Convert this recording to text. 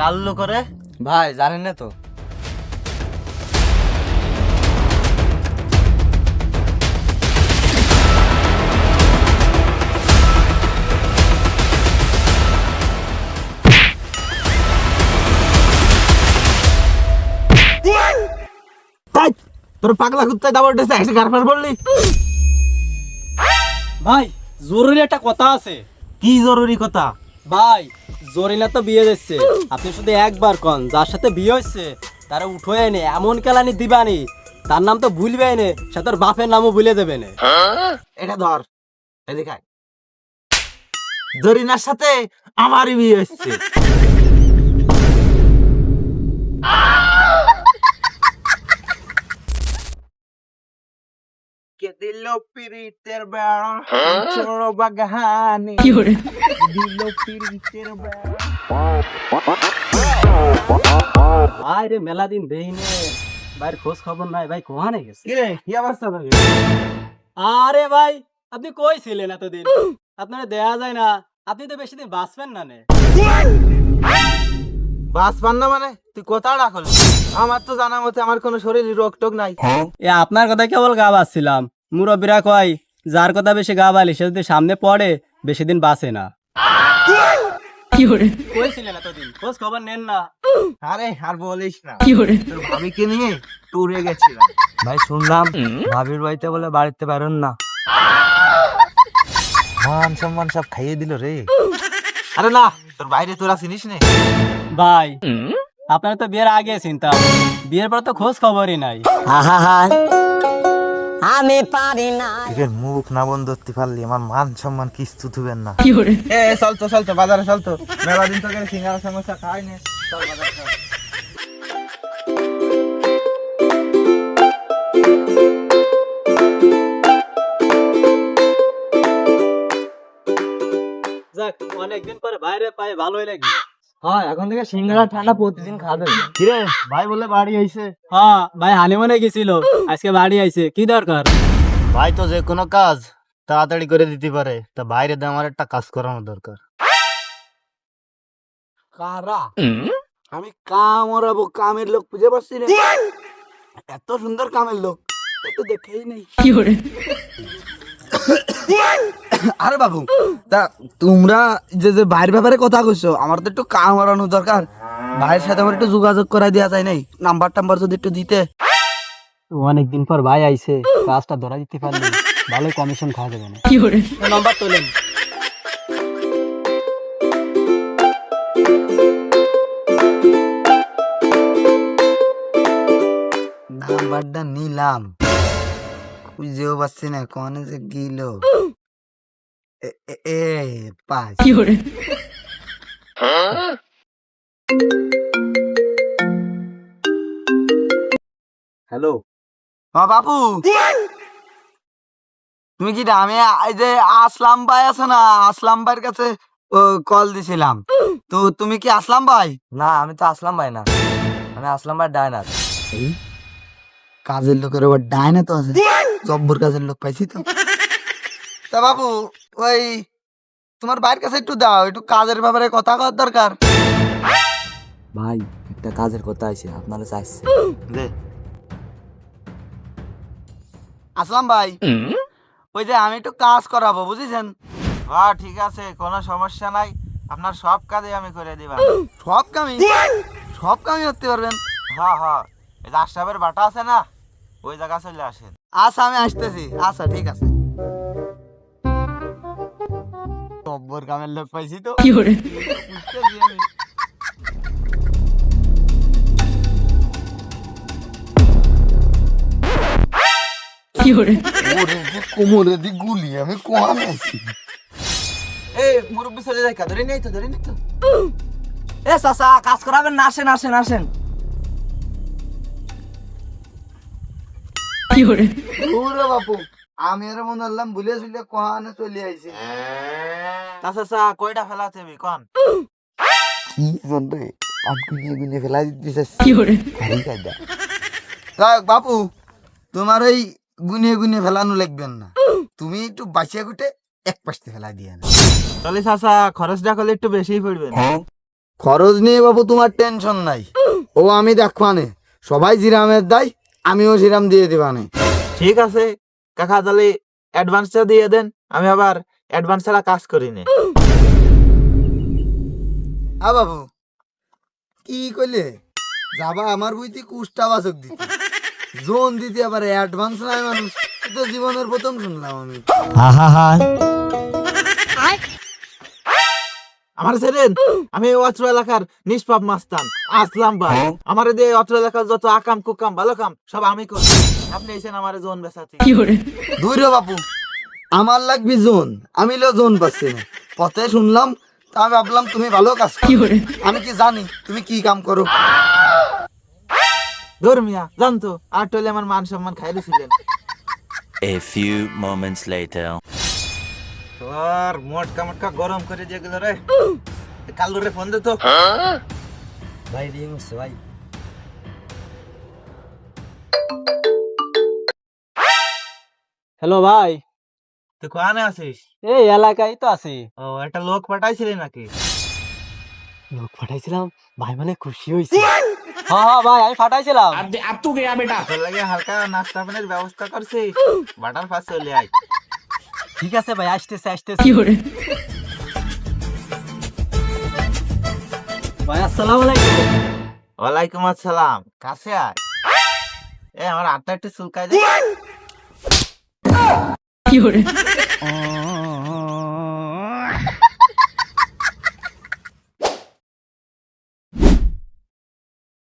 কাল্লো করে? ভাই জানেন না তো। তাই তোর পাগলা কুত্তায় দাবার উঠেছে একশো গারফার বললি ভাই জরুরি একটা কথা আছে। কি জরুরি কথা? ভাই জরিনা তো বিয়ে দিচ্ছে। আপনি শুধু একবার কন, যার সাথে বিয়ে হচ্ছে তারা উঠোয় এনে এমন কেলানি দিবানি, তার নাম তো ভুলবে এনে, সে তোর বাপের নামও ভুলে দেবে না এটা ধর, এদিকে। জরিনার সাথে আমারই বিয়ে হচ্ছে দিল পিরিতের বেড়া ছোড় বাগানে। দিল পিরিতের বেড়া। ভাই রে মেলা দিন দেই নে। ভাইয়ের খোঁজ খবর নাই ভাই কোহানে গেছে? কি রে কি অবস্থা তোর? আরে ভাই আপনি কই ছিলেন এতদিন? আপনারা দেয়া যায় না। আপনি তো বেশি দিন বাঁচবেন না নে। বাস পান না মানে? তুই কথা রাখল? আমার তো জানা মতে আমার কোনো শরীরে রোগ টোগ নাই। এ আপনার কথা কেবল গা বাজছিলাম মুরব্বীরা কয় যার কথা বেশি গা বালি সে যদি সামনে পড়ে বেশি দিন বাঁচে না। খোঁজ খবর নেন না। আরে আর বলিস না। তোর ভাবিকে নিয়ে ট্যুরে গেছিলাম। ভাই শুনলাম ভাবির বাড়িতে বলে বাড়িতে পারেন না। মান সম্মান সব খাইয়ে দিল রে। আরে না তোর বাইরে তোরা চিনিস নে। ভাই আপনার তো বিয়ের আগে চিন্তা। বিয়ের পর তো খোঁজ খবরই নাই। আমি পারি না। মুখ না বন্ধ করতে পারলি আমার মান সম্মান কিস্তু থুবেন না। এ চল তো চল তো বাজারে চল তো। মেলা দিন তো সিঙ্গারা সমস্যা খাই নে। চল বাজারে চল। যাক অনেকদিন পরে বাইরে পাই ভালোই লাগল। হ্যাঁ এখন থেকে সিঙ্গারা ঠান্ডা প্রতিদিন খাবে। কিরে ভাই বলে বাড়ি আইছে? হ্যাঁ ভাই হানিমুনে গেছিল। আজকে বাড়ি আইছে। কি দরকার? ভাই তো যে কোনো কাজ তাড়াতাড়ি করে দিতে পারে। তা বাইরে দিয়ে আমার একটা কাজ করানো দরকার। কারা? আমি কাম ওরাবো কামের লোক খুঁজে পাচ্ছি না। এত সুন্দর কামের লোক একটু দেখেই নেই। আরে বাবু তা তোমরা যে যে ভাইয়ের ব্যাপারে কথা কইছো আমার তো একটু কাম হারানো দরকার। ভাইয়ের সাথে আমার একটু যোগাযোগ করাই দেওয়া যায় নাই। নাম্বার টাম্বার যদি একটু দিতে। অনেকদিন পর ভাই আইছে কাজটা ধরা দিতে পারলে ভালোই কমিশন খাওয়া যাবে না। নম্বর তোলেন নাম্বারটা নিলাম। খুঁজেও পাচ্ছি না কনে যে গিল। এ এ- এ পাঁচ হ্যালো হ্যাঁ বাপু তুমি কি আমি এই যে আসলাম ভাই আছে না? আসলাম ভাইয়ের কাছে কল দিছিলাম। তো তুমি কি আসলাম ভাই? না আমি তো আসলাম ভাই না। আমি আসলাম ভাই ডায়নার কাজের লোকের ওর ডায়না তো আছে জব্বর কাজের লোক পাইছি তো। তা বাবু ওই তোমার ভাইয়ের কাছে একটু দাও একটু কাজের ব্যাপারে কথা কওয়ার দরকার। ভাই একটা কাজের কথা আছে আপনারা চাইছে দে। আসলাম ভাই। ওই যে আমি একটু কাজ করাবো বুঝেছেন? হ্যাঁ ঠিক আছে কোনো সমস্যা নাই। আপনার সব কাজে আমি করে দিবা। সব কামই? সব কামই করতে পারবেন? হ্যাঁ হ্যাঁ এই যে আশরাফের বাটা আছে না ওই জায়গা চলে আসেন। আচ্ছা আমি আসতেছি। আচ্ছা ঠিক আছে। জব্বর কামের লোক পাইছি তো। কোমরে দি গুলি আমি কোয়ানে আছি এই মুরব্বি চলে যাই ধরে নেই তো ধরে নেই তো। এ চাচা কাজ করাবেন না আসেন আসেন আসেন ওরে বাপু। আমি আর মনে হলাম ভুলে শুলে কোয়ানে চলে আইছি। তা চাচা কয়টা ফেলাতে হবি? কন কি পাট গুলিয়ে গুলিয়ে ফেলা দিতেছে। কি করে যাক বাপু তোমার ওই গুনিয়ে গুনিয়ে ফেলানো লাগবেন না। তুমি একটু বাঁচিয়ে গুটে এক পাশে ফেলা দিয়ে না তাহলে চাচা খরচটা করলে একটু বেশিই পড়বে খরচ নিয়ে বাবু তোমার টেনশন নাই। ও আমি দেখবানে সবাই জিরামের দায় আমিও জিরাম দিয়ে দিবানে। ঠিক আছে। কাকা তাহলে অ্যাডভান্সটা দিয়ে দেন আমি আবার অ্যাডভান্স ছাড়া কাজ করি না। আ বাবু কি কইলে? যাবা আমার বইতে কুষ্টা বাচক দিতে। জোন দিতে আবার অ্যাডভান্স নাই মানুষ তো জীবনের প্রথম শুনলাম আমি। আমার ছেড়েন আমি অত্র এলাকার নিষ্পাপ মাস্তান আসলাম ভাই। আমার দিয়ে অত্র এলাকার যত আকাম কুকাম ভালো কাম সব আমি করি। আপনি এসেন আমার জোন বেসাতে দুই রে বাপু। আমার লাগবি জোন আমি লো জোন পাচ্ছি না পথে শুনলাম তা আমি ভাবলাম তুমি ভালো কাজ করো। আমি কি জানি তুমি কি কাম করো? ধর্মিয়া জানতো আর টলে আমার মান সম্মান খাইলেছিলেন A few moments later. তোর মোটকা মোটকা গরম করে দিয়ে গেল রে। কালু রে ফোন দে তো। ভাই রিং হচ্ছে ভাই। হ্যালো ভাই। তুই কোয়ানে আছিস? এই এলাকায় তো আছি। ও একটা লোক পাঠাইছিলি নাকি? লোক পাঠাইছিলাম? ভাই মানে খুশি হয়েছে হ্যাঁ হ্যাঁ ভাই আমি পাঠাইছিলাম। তোর লাগে হালকা নাস্তা পানির ব্যবস্থা করছি। বাটার ফাঁস চলে আয়। ঠিক আছে ভাই আসতেছে আসতেছে। ভাই আসসালামু আলাইকুম। ওয়ালাইকুম আসসালাম। কাছে আয়। এ আমার আটটা একটু চুলকাই দে। 비오래.